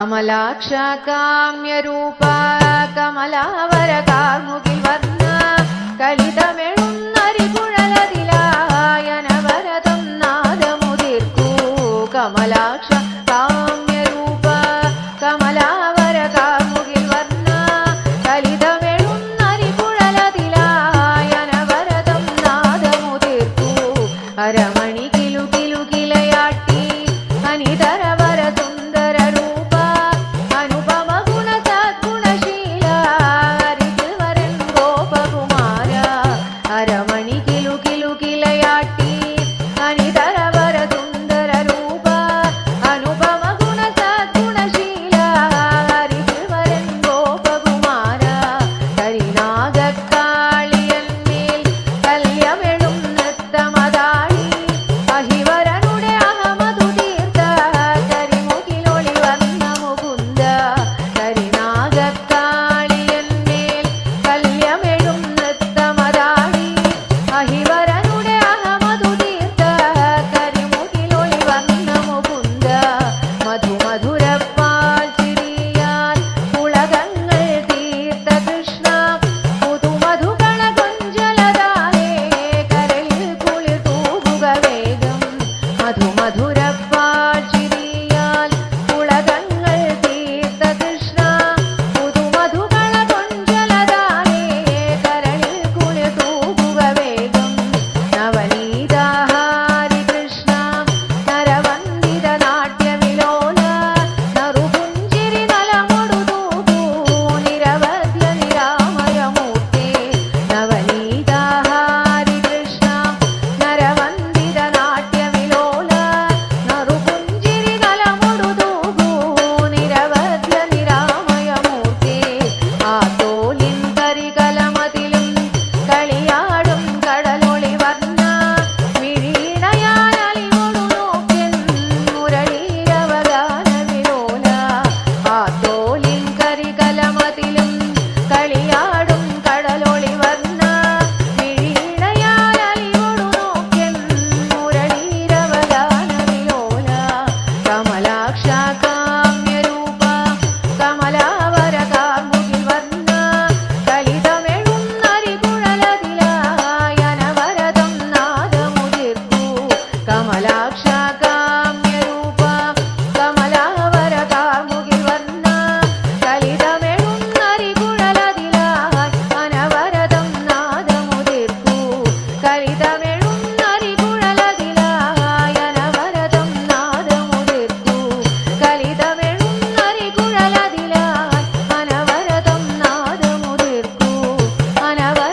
കമലാക്ഷാകാമ്യരൂപ കമലാവര കാർമുകിൽ വന്ന കലിതമെഴുന്നരികുഴലതിലായന വരതം നാദമുതിർക്കൂ കമലാക്ഷ ಮಾನವ